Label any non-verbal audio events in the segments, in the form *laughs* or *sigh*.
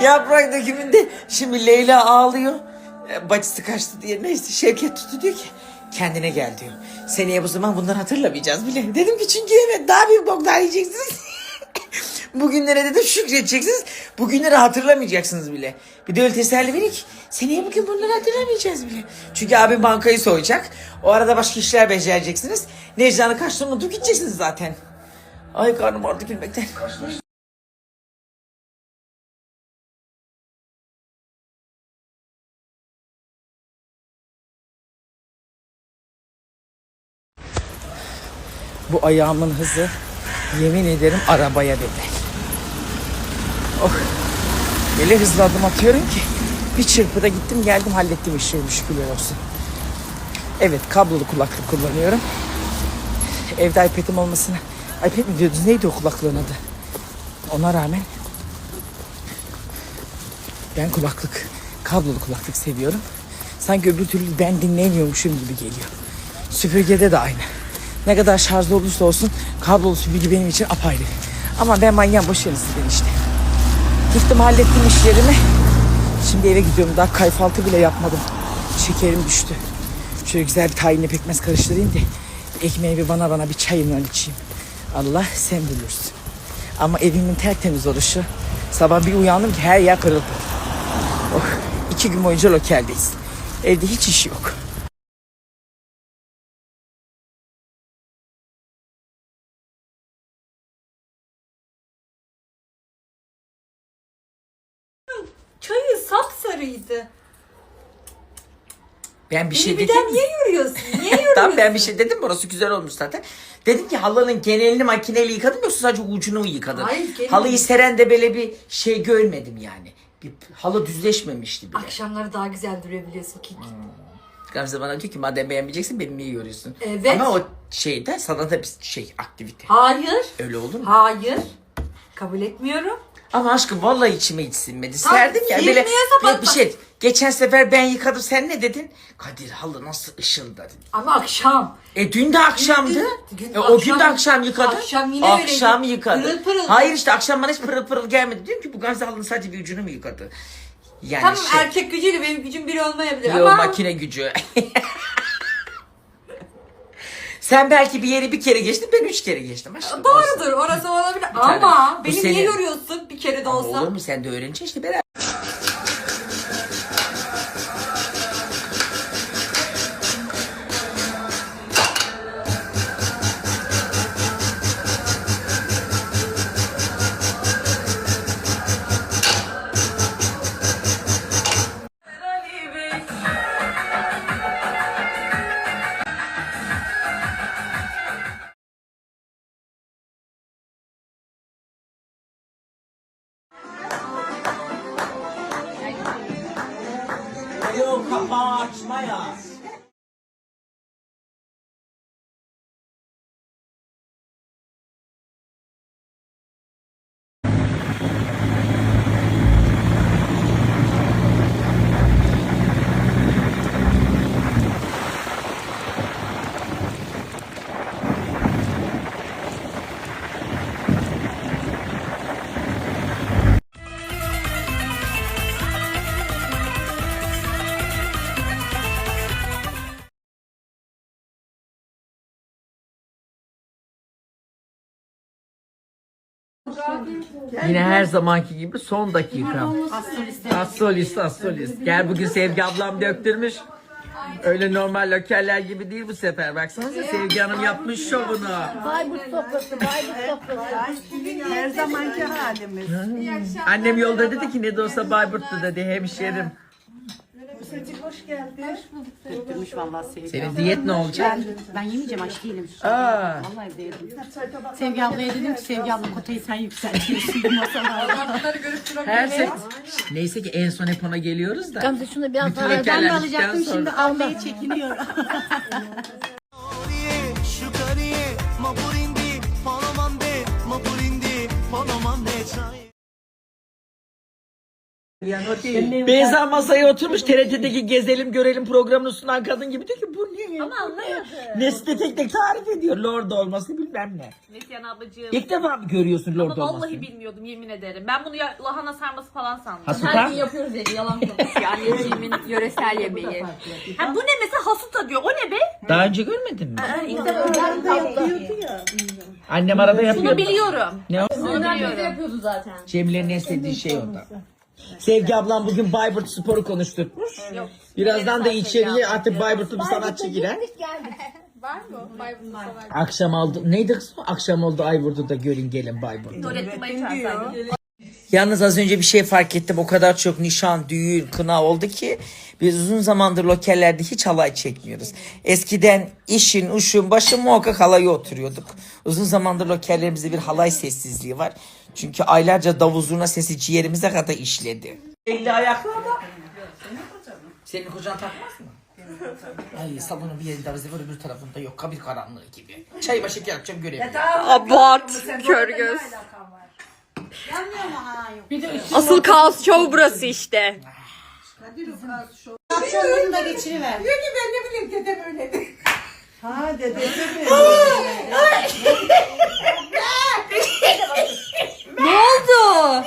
Yaprak dökümünde şimdi Leyla ağlıyor. E, Bacısı kaçtı diye neyse Şevket tuttu diyor ki kendine gel diyor. Seneye bu zaman bunları hatırlamayacağız bile. Dedim ki çünkü evet daha büyük boklar yiyeceksiniz. *laughs* Bugünlere dedim şükredeceksiniz. Bugünleri hatırlamayacaksınız bile. Bir de öyle teselli verin ki seneye bugün bunları hatırlamayacağız bile. Çünkü abim bankayı soyacak. O arada başka işler becereceksiniz. Necla'nın kaçtığını unutup gideceksiniz zaten. Ay karnım ağrıdı gülmekten. Bu ayağımın hızı yemin ederim arabaya bedel. Oh. Öyle hızlı adım atıyorum ki bir çırpıda gittim geldim hallettim işimi şükürler olsun. Evet kablolu kulaklık kullanıyorum. Evde iPad'im olmasına iPad mi diyordunuz neydi o kulaklığın adı? Ona rağmen ben kulaklık kablolu kulaklık seviyorum. Sanki öbür türlü ben dinlemiyormuşum gibi geliyor. Süpürgede de aynı. Ne kadar şarjlı olursa olsun kablolu süpürge benim için apayrı. Ama ben manyağım boş verin sizden işte. Gittim hallettim işlerimi. Şimdi eve gidiyorum. Daha kayfaltı bile yapmadım. Şekerim düştü. Şöyle güzel bir tahinli pekmez karıştırayım da ekmeği bir bana bana bir çayımla içeyim. Allah sen bilirsin. Ama evimin tertemiz oluşu. Sabah bir uyandım ki her yer pırıl. Oh, iki gün boyunca lokaldeyiz. Evde hiç iş yok. Ben bir şey dedim. birden niye yürüyorsun? Niye yürüyorsun? *laughs* Tamam ben bir şey dedim burası güzel olmuş zaten. Dedim ki halının genelini makineyle yıkadım yoksa sadece ucunu mu yıkadın? Hayır, genel- Halıyı seren de böyle bir şey görmedim yani. Bir halı düzleşmemişti bile. Akşamları daha güzel durabiliyorsun ki. Gamze bana diyor ki madem beğenmeyeceksin beni niye görüyorsun? Evet. Ama o şeyde sana da bir şey aktivite. Hayır. Öyle olur mu? Hayır. Kabul etmiyorum. Ama aşkım vallahi içime hiç sinmedi. Serdim ya böyle sinmiyorsa bir, bak- bir şey. Geçen sefer ben yıkadım sen ne dedin? Kadir halı nasıl ışıldadın. Ama akşam. E dün de akşamdı. Dün- dün e, o gün de akşam- akşam yıkadı. akşam yine Akşam öyleydi. yıkadı. Pırıl pırıl. Hayır işte akşam bana hiç pırıl pırıl gelmedi. Diyorum ki bu Gamze halının sadece bir ucunu mu yıkadı? Yani Tamam şey. erkek gücüyle benim gücüm bir olmayabilir Yo, ama makine gücü. *laughs* Sen belki bir yeri bir kere geçtin ben üç kere geçtim aşkım. doğrudur orası olabilir ama beni seni- niye yoruyorsun bir kere de Olsa. olsa? Olur mu sen de öğreneceksin işte beraber. 哎呀！Yine her zamanki gibi son dakika. Astrolist, astrolist. Gel bugün Sevgi ablam döktürmüş. Öyle normal lokeller gibi değil bu sefer. Baksanıza Sevgi Hanım yapmış şovunu. Bayburt sofrası, Bayburt sofrası. Her zamanki halimiz. Annem yolda dedi ki ne de olsa Bayburt'tu dedi hemşerim. Seçik hoş geldin. Döktürmüş vallahi Sevgi. Senin diyet ne olacak? Ben, ben yemeyeceğim aç değilim. Aa. Vallahi evde yedim. Sevgi ablaya dedim ki Sevgi abla kotayı sen yükseltiyorsun bu masalarda. *laughs* Her şey. Neyse ki en son hep ona geliyoruz da. Gamze şunu biraz Bütün daha. Ben de alacaktım şimdi almaya çekiniyorum. *laughs* çay. Beyza masaya oturmuş TRT'deki Gezelim Görelim programını sunan kadın gibi diyor ki bu ne? Ama anlamadım. Nesli tek tek tarif ediyor. Lord olması bilmem ne. Neslihan ablacığım. İlk defa mı görüyorsun Lord Ama olmasını? vallahi bilmiyordum yemin ederim. Ben bunu ya, lahana sarması falan sandım. Hasuta? yapıyoruz dedi yalan konuşuyor. *laughs* Anneciğimin yöresel yemeği. Ha, bu ne mesela hasuta diyor. O ne be? Daha önce görmedin mi? Arada yapıyordu ya. Annem arada yapıyor. Bunu biliyorum. Ne o? Bunu biliyorum. yapıyordu zaten. Cemile'nin en sevdiği şey o da. Sevgi ablam bugün Bayburt Spor'u konuşturmuş. Birazdan da içeriye artık Bayburtlu bir sanatçı girer. *laughs* Akşam oldu. Neydi kız o? Akşam oldu Ayvurdu da görün gelin Bayburt. Nurettin Bey çağırsaydı. Yalnız az önce bir şey fark ettim. O kadar çok nişan, düğün, kına oldu ki biz uzun zamandır lokellerde hiç halay çekmiyoruz. Eskiden işin, uşun, başın muhakkak halaya oturuyorduk. Uzun zamandır lokellerimizde bir halay sessizliği var. Çünkü aylarca davul zurna sesi ciğerimize kadar işledi. Elli ayaklarda. Senin kocan takmaz mı? Ay salonun bir yerinde avize var öbür tarafında yok. Kabir karanlığı gibi. Çay başı yapacağım görevi. Abart. Kör göz. Asıl kaos show burası işte. Akşamlarını da geçiriver. Ha dedesi Ne oldu?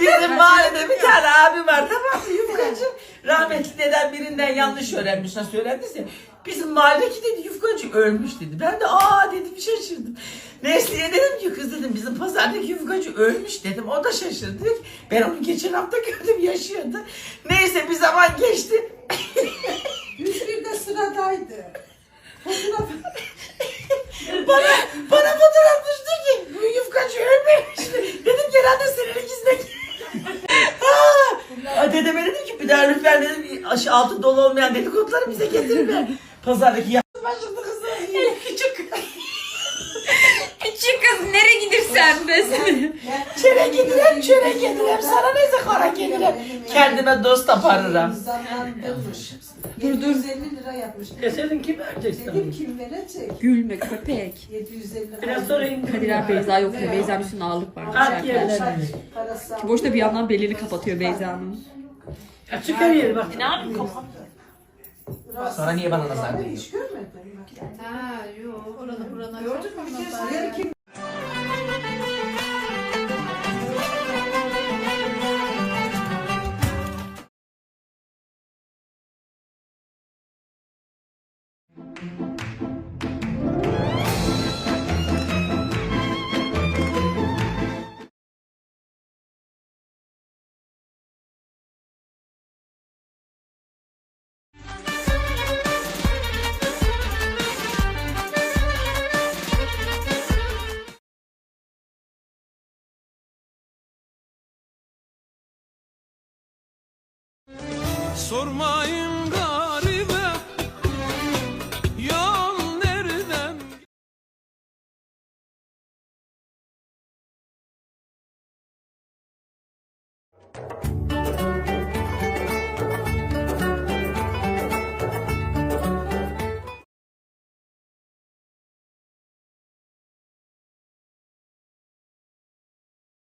Bizim mahallede bir tane abi var tamam mı yufkacı. Rahmetli deden birinden yanlış öğrenmiş. Nasıl öğrendiyse. Bizim mahalledeki dedi yufkacı ölmüş dedi. Ben de aa dedim şaşırdım. Nesliye dedim ki kız dedim bizim pazardaki yufkacı ölmüş dedim. O da şaşırdı. Ben onu geçen hafta gördüm yaşıyordu. Neyse bir zaman geçti. *laughs* 101'de sıradaydı. *laughs* bana, bana fotoğraf düştü ki bu yufkacı ölmemiş. dedim ki herhalde senin ikizine *laughs* dedeme dedim ki bir daha lütfen dedim aşı altı dolu olmayan dedikoduları bize getirme. *laughs* Pazardaki ya. Başladı kızım. Küçük kız. Küçük kız nereye gidersen be Çere gidirem, çere gidirem. Sana neyse kara gidirem. Kendime dost taparırım. Zamanındaymış. Dur dur. 750 lira yapmış. E senin kim verecek Dedim kim verecek? Gülme köpek. 750 lira. Biraz sonra indir. Kadir abi Beyza yok diyor. Beyza'nın üstünde ağırlık var. Kalk aldı. Boşta bir yandan belini kapatıyor Beyza'nın. Açık her yeri bak. Ne yapayım kapat. Sonra niye bana nazar Ben değiyor? hiç görmedim. Gördün mü? Yarın kim Sormayın garibe. Yol nereden